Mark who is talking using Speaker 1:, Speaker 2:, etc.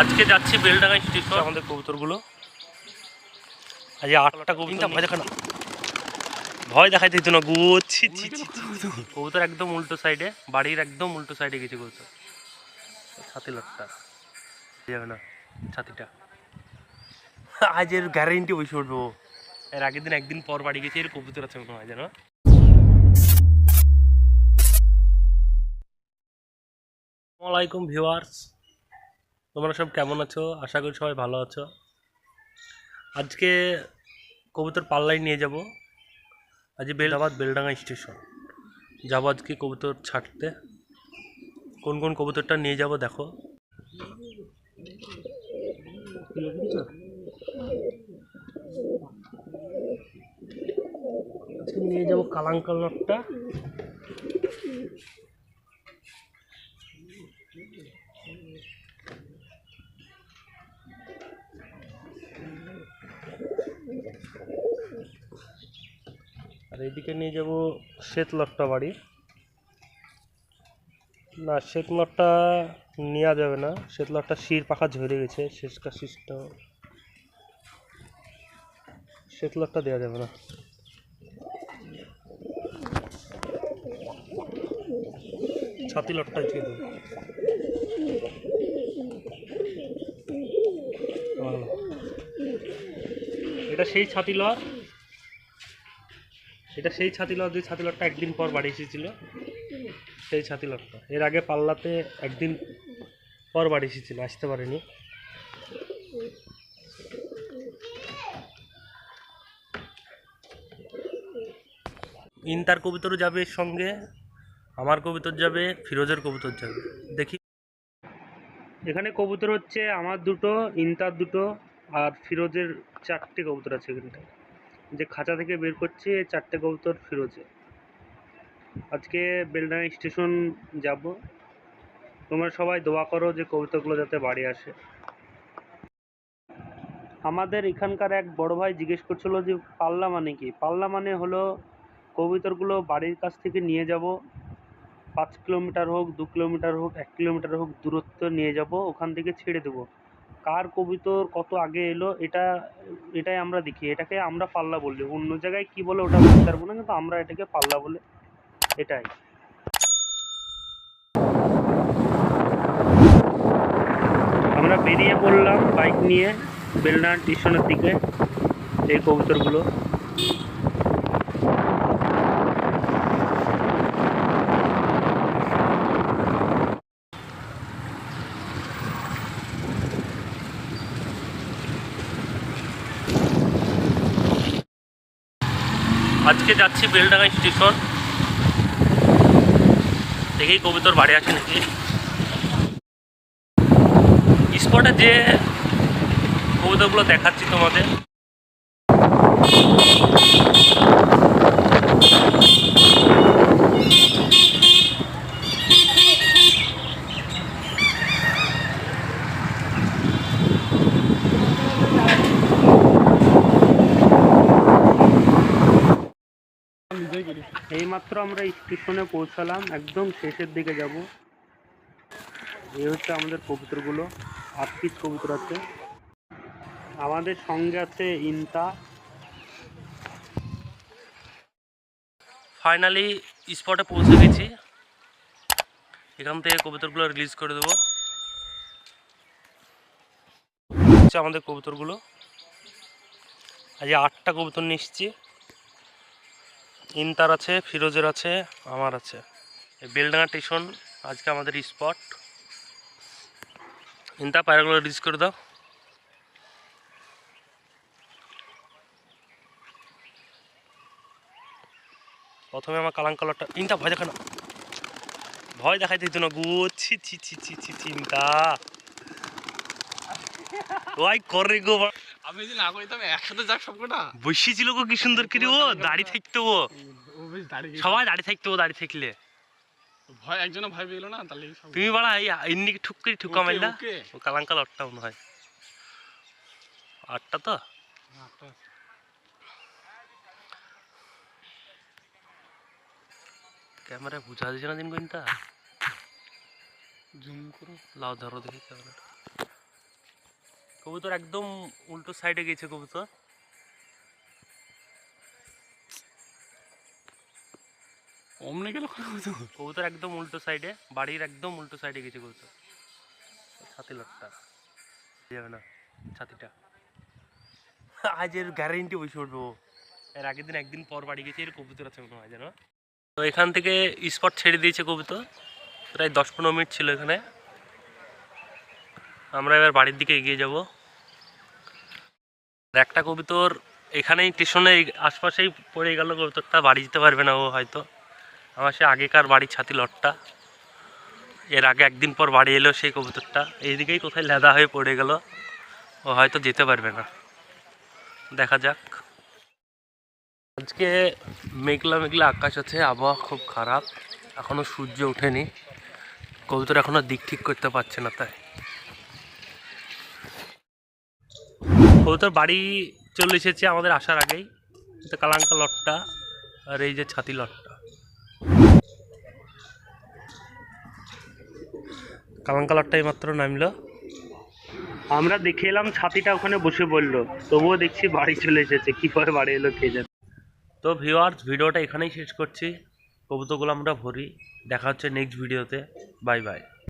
Speaker 1: আজকে যাচ্ছি বেলডাঙ্গা স্টেশন। আমাদের কবুতরগুলো। আজ আটটা কবুতর ভয় দেখা না ভয় দেখাই দিত না গো ছি ছি ছি ছি। কবুতর একদম উল্টো সাইডে বাড়ির একদম উল্টো সাইডে গেছে কবুতর। ছাতি লটটা। যাবে না ছাতিটা। আজ এর গ্যারেন্টি বসে উঠবো এর আগের দিন একদিন পর বাড়ি গেছে এর কবুতর আছে মনে হয় জানো? আসসালামাইকুম ভিউয়ার্স। তোমরা সব কেমন আছো? আশা করি সবাই ভালো আছো। আজকে কবুতর পাল্লাই নিয়ে যাব। আজ বেলদাবাদ বেলডাঙ্গা স্টেশন। যাব আজকে কবুতর ছাড়তে। কোন কোন কবুতরটা নিয়ে যাব দেখো। নিয়ে যাব কালাঙ্কাল নটটা আর এইদিকে নিয়ে যাব শ্বেত লট্টা বাড়ি। না শ্বেত লট্টা নেওয়া যাবে না। শ্বেত লট্টা শির পাখা ঝরে গেছে শেষকা শিষ্ট। শ্বেত লট্টা দেওয়া যাবে না। ছাতি লট্টা ভালো। এটা সেই ছাতি লট। এটা সেই ছাতি লট, যে ছাতি লটটা একদিন পর বাড়ি এসেছিল, সেই ছাতি লটটা। এর আগে পাল্লাতে একদিন পর বাড়ি এসেছিল, আসতে পারেনি। ইনতার কবিতরও যাবে সঙ্গে, আমার কবিতর যাবে, ফিরোজের কবুতর যাবে। দেখি। এখানে কবুতর হচ্ছে আমার দুটো, ইনতার দুটো, আর ফিরোজের চারটে কবুতর আছে এখানটায়। যে খাঁচা থেকে বের করছে চারটে কবুতর ফিরোজে। আজকে বেলডাঙ্গা স্টেশন যাব। তোমরা সবাই দোয়া করো যে কবুতরগুলো যাতে বাড়ি আসে। আমাদের এখানকার এক বড় ভাই জিজ্ঞেস করছিল যে, পাল্লা মানে কি? পাল্লা মানে হলো কবুতরগুলো বাড়ির কাছ থেকে নিয়ে যাব। পাঁচ কিলোমিটার হোক, দু কিলোমিটার হোক, এক কিলোমিটার হোক দূরত্ব নিয়ে যাব। ওখান থেকে ছেড়ে দেবো। কার কবুতর কত আগে এলো, এটা, এটাই আমরা দেখি। এটাকে আমরা পাল্লা বলি। অন্য জায়গায় কি বলে ওটা বলতে পারব না, কিন্তু আমরা এটাকে পাল্লা বলে এটাই। আমরা বেরিয়ে পড়লাম বাইক নিয়ে বেলনা স্টেশনের দিকে, এই কবুতরগুলো। আজকে যাচ্ছি বেলডাঙ্গা স্টেশন। দেখি কবিতর বাড়ি আছে নাকি। স্পটে যে কবিতাগুলো দেখাচ্ছি তোমাদের। এইমাত্র আমরা স্টেশনে পৌঁছালাম একদম শেষের দিকে যাব। এই হচ্ছে আমাদের কবুতরগুলো আট পিস কবুতর আছে। আমাদের সঙ্গে আছে ইনতা। ফাইনালি স্পটে পৌঁছে গেছি। এখান থেকে কবুতরগুলো রিলিজ করে দেবো। হচ্ছে আমাদের কবুতরগুলো। আজ আটটা কবুতর এসেছি ইনতার আছে, ফিরোজের আছে, আমার আছে। বেলডাঙ্গা স্টেশন, আজকে আমাদের স্পট। ইনতা পায়রাগুলো রিলিজ করে দাও। প্রথমে আমার কালাং কালারটা ইনতা ভয় দেখা না। ভয় দেখাই দিত না গো। ছি ছি ছি ছি ছি চিন্তা ওই করে গো
Speaker 2: আমি যদি না করিতাম একসাথে যাক সবকটা।
Speaker 1: বসেছিল গো কি সুন্দর করে ও দাড়ি থাকতো ও
Speaker 2: ও বেশ দাঁড়িয়ে
Speaker 1: সবাই দাড়ি থাকতো ও দাড়ি থাকলে।
Speaker 2: ভয় একজনও ভয় পেল না তাহলে
Speaker 1: তুমি বাড়া এই এমনি ঠুক করে ঠুকা মারলা ও কালাঙ্কাল আটটা মনে হয়। আটটা তো? ক্যামেরায় বুঝা যাচ্ছে না দিন কোনটা
Speaker 2: জুম করো।
Speaker 1: লাও ধরো দেখি ক্যামেরাটা। কবুতর একদম উল্টো সাইডে গেছে কবুতর।
Speaker 2: অমনে গেল
Speaker 1: কবুতর? একদম উল্টো সাইডে বাড়ির একদম উল্টো সাইডে গেছে কবুতর। ছাতি লটটা। যাবে না ছাতিটা। আজ এর গ্যারেন্টি বসে উঠবো ও। এর আগের দিন একদিন পর বাড়ি গেছে এর কবুতর আছে মনে হয় জানো তো এখান থেকে স্পট ছেড়ে দিয়েছে কবুতর। প্রায় দশ পনেরো মিনিট ছিল এখানে। আমরা এবার বাড়ির দিকে এগিয়ে যাব। একটা কবিতর এখানেই স্টেশনের আশপাশেই পড়ে গেল, কবিতরটা বাড়ি যেতে পারবে না ও হয়তো। আমার সে আগেকার বাড়ির ছাতি লটটা। এর আগে একদিন পর বাড়ি এলো সেই কবুতরটা। এইদিকেই কোথায় লেদা হয়ে পড়ে গেল, ও হয়তো যেতে পারবে না। দেখা যাক। আজকে মেঘলা মেঘলা আকাশ আছে, আবহাওয়া খুব খারাপ। এখনও সূর্য ওঠেনি। কবুতর এখনও দিক ঠিক করতে পারছে না তাই। কবুতর বাড়ি চলে এসেছে আমাদের আসার আগেই। এটা কালাঙ্কা লটটা আর এই যে ছাতি লটটা। কালাঙ্কা লটটাই মাত্র নামলো। আমরা দেখে এলাম ছাতিটা ওখানে বসে বলল তবুও দেখছি বাড়ি চলে এসেছে। কীভাবে বাড়ি এলো কে জানে। তো ভিউয়ার্স ভিডিওটা এখানেই শেষ করছি। কবুতরগুলো আমরা ভরি। দেখা হচ্ছে নেক্সট ভিডিওতে বাই বাই